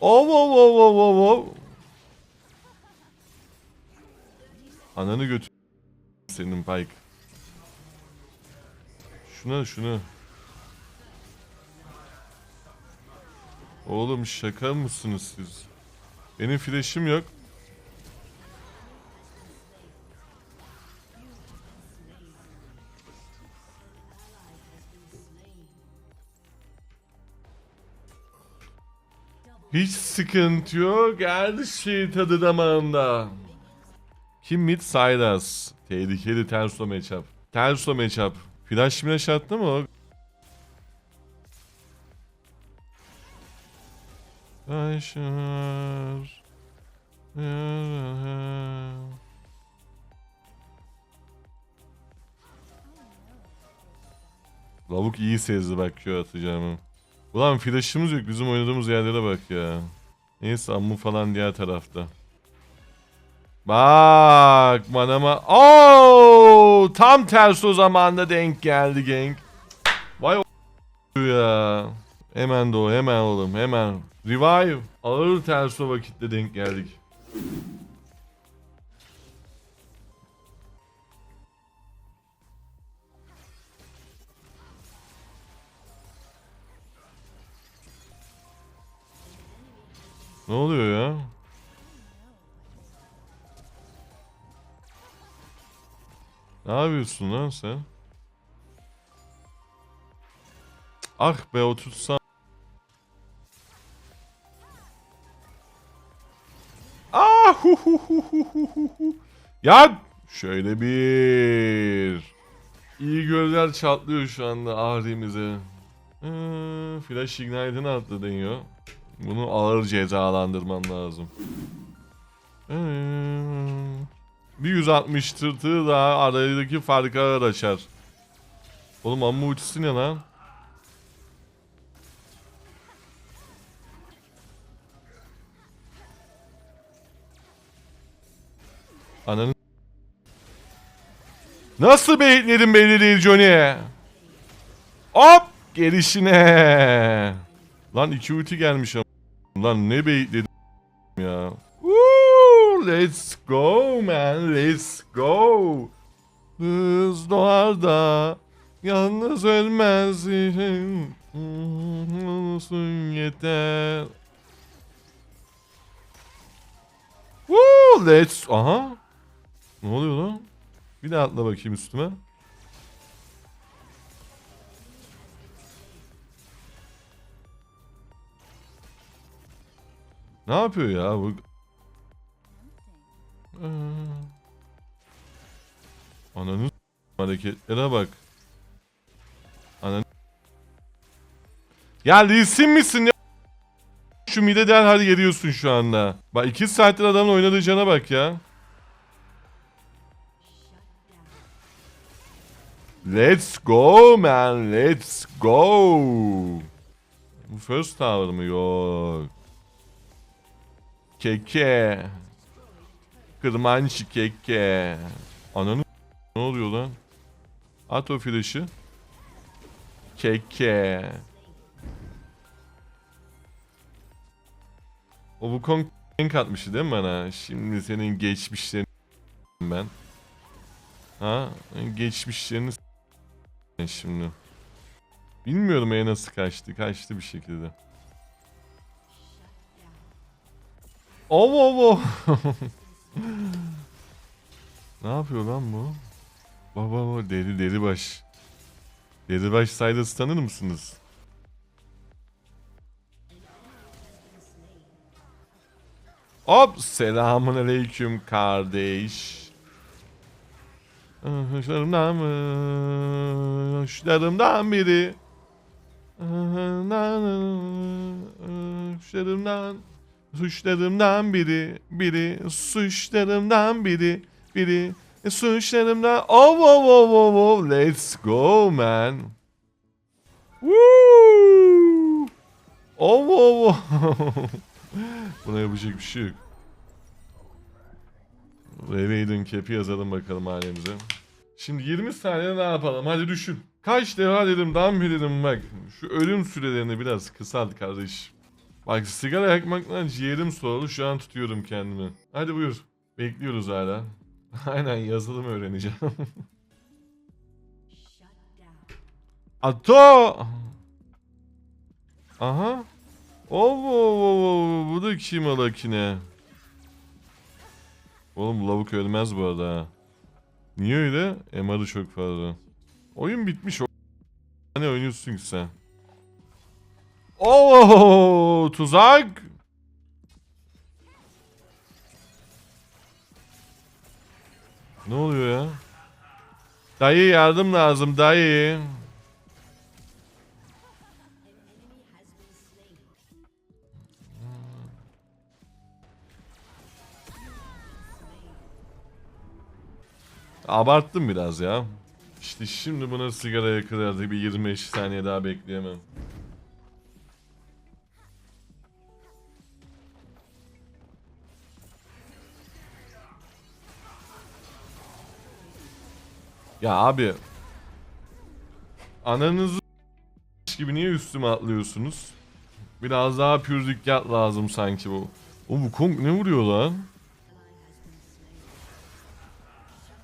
Ov ov ov ov ov ov. Ananı götür. Senin Pike. Şuna şuna. Oğlum şaka mısınız siz? Benim flash'im yok. Hiç sıkıntı yok. Her şey tadı damağında. Kim mid Sylas? Tehlikeli Terso matchup. Terso matchup. Flash flash attı mı o? Ayşar. Lavuk iyi sezdi bak Q atacağımı. Ulan flash'ımız yok bizim oynadığımız yerlere bak ya. Neyse ammu falan diğer tarafta. Bak manama. Oo, tam ters o zamanda denk geldi gang. Vay o ya. Hemen doğu hemen oğlum hemen. Revive. Ağır ters o vakitte denk geldik. Ne oluyor ya? Ne yapıyorsun lan sen? Ah be otursam. Ah hu hu hu hu hu hu hu. Ya şöyle bir. İyi gözler çatlıyor şu anda ahrimize. Ee, Flash Ignite'ını attı deniyor. Bunu ağır cezalandırmam lazım. Ee, bir 160 tırtığı daha aradaki farkı ağır açar. Oğlum amma ultisi ne lan? Ananı Nasıl bekledim belli değil Johnny? Hop! Gelişine. Lan iki ulti gelmiş ama. Lan ne bekledim ya. Woo, let's go man, let's go. Kız doğar da yalnız ölmez. Olsun yeter. Woo, let's... Aha. Ne oluyor lan? Bir de atla bakayım üstüme. Ne yapıyor ya bu? Ee, Ananı hareketlere bak. Ananı Ya Lee Sin misin ya? Şu mide derhal geliyorsun şu anda. Bak iki saattir adamın oynadığı bak ya. Let's go man, let's go. First tower mı? Yok. Keke. Kırmancı keke. Ananı ne oluyor lan? At o flash'ı. Keke. O bu Kong renk atmıştı değil mi bana? Şimdi senin geçmişlerini ben. Ha? Geçmişlerini şimdi. Bilmiyorum ya nasıl kaçtı. Kaçtı bir şekilde. Ov ov ov. ne yapıyor lan bu? Baba baba deli deli baş. Deli baş Silas tanır mısınız? Hop selamun aleyküm kardeş. Hoşlarımdan mı? Hoşlarımdan biri. Hoşlarımdan Suçlarımdan biri, biri, suçlarımdan biri, biri, suçlarımdan... Oh, oh, oh, oh, oh, let's go man. Woo! Oh, oh, oh. Buna yapacak bir şey yok. Revaden cap'i yazalım bakalım halimize. Şimdi 20 saniye ne yapalım? Hadi düşün. Kaç defa dedim, dan bir dedim bak. Şu ölüm sürelerini biraz kısalt kardeş. Bak sigara yakmaktan ciğerim soğudu. Şu an tutuyorum kendimi. Hadi buyur. Bekliyoruz hala. Aynen yazılım öğreneceğim. Ato! Aha. Oo, bu da kim alakine? Oğlum lavuk ölmez bu arada. ha. Niye öyle? MR'ı çok fazla. Oyun bitmiş. o- Ne oynuyorsun ki sen? Oo, tuzak. Ne oluyor ya? Dayı yardım lazım dayı. Abarttım biraz ya. İşte şimdi buna sigara yakılırdı. Bir 25 saniye daha bekleyemem. Ya abi. Ananızı gibi niye üstüme atlıyorsunuz? Biraz daha pür dikkat lazım sanki bu. O bu Kong ne vuruyor lan?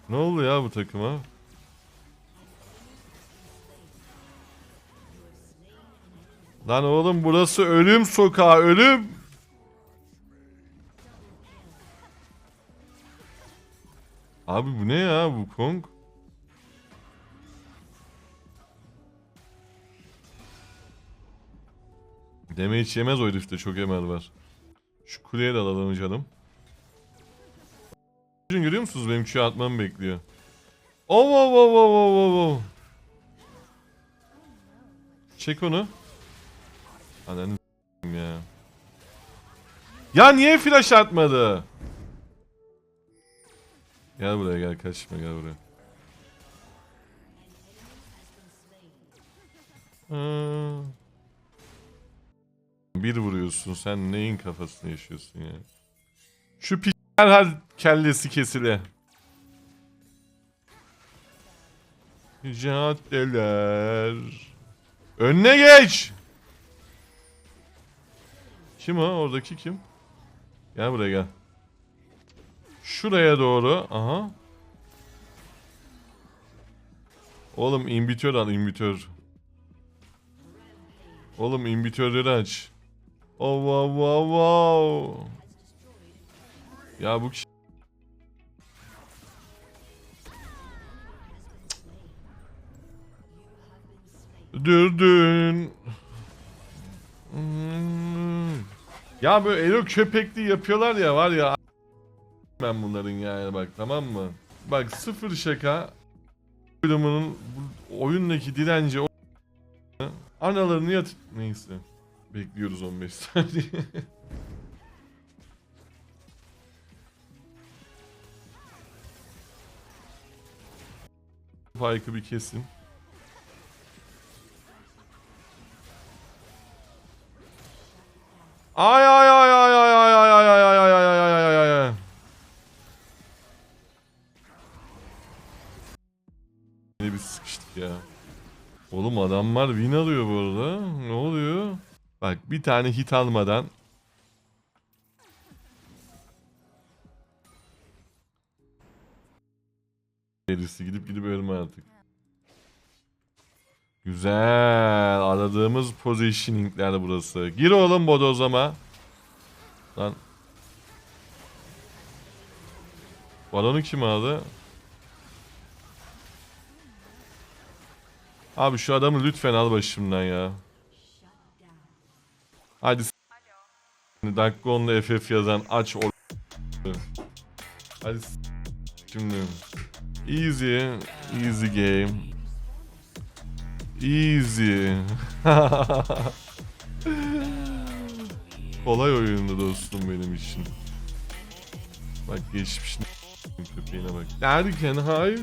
Ne oldu ya bu takıma? Lan oğlum burası ölüm sokağı ölüm. Abi bu ne ya bu Kong? Deme hiç yemez o herifte çok emel var. Şu kuleye de alalım canım. Görüyor musunuz benim Q atmamı bekliyor. Oh oh oh oh oh oh. Çek onu. Ananı ya. Ya niye flash atmadı? Gel buraya gel kaçma gel buraya. Ha. Bir vuruyorsun sen neyin kafasını yaşıyorsun ya? Şu pi herhal kellesi kesile. Caddeler. Önüne geç. Kim o? Oradaki kim? Gel buraya gel. Şuraya doğru. Aha. Oğlum imbitör al imbitör. Oğlum imbitörleri aç. Oh wow wow wow. Ya bu kişi... Dürdün. Ya böyle elo köpekli yapıyorlar ya var ya. Ben bunların yani bak tamam mı? Bak sıfır şaka. Bölümünün oyundaki direnci analarını yat... Neyse. Bekliyoruz 15 saniye. Pike'ı bir kesin. Ay ay ay ay ay ay ay ay ay ay ay ay ay ay ay ay ay. Ne bir sıkıştık ya. Oğlum adamlar win alıyor bu arada. Bak bir tane hit almadan Gerisi gidip gidip ölme artık. Güzel. Aradığımız positioningler burası. Gir oğlum bodozama. Lan. Balonu kim aldı? Abi şu adamı lütfen al başımdan ya. Hadi s- dakika onunla FF yazan aç o Hadi s- şimdi easy easy game easy Kolay oyundu dostum benim için. Bak geçmiş köpeğine bak. Derken hayır.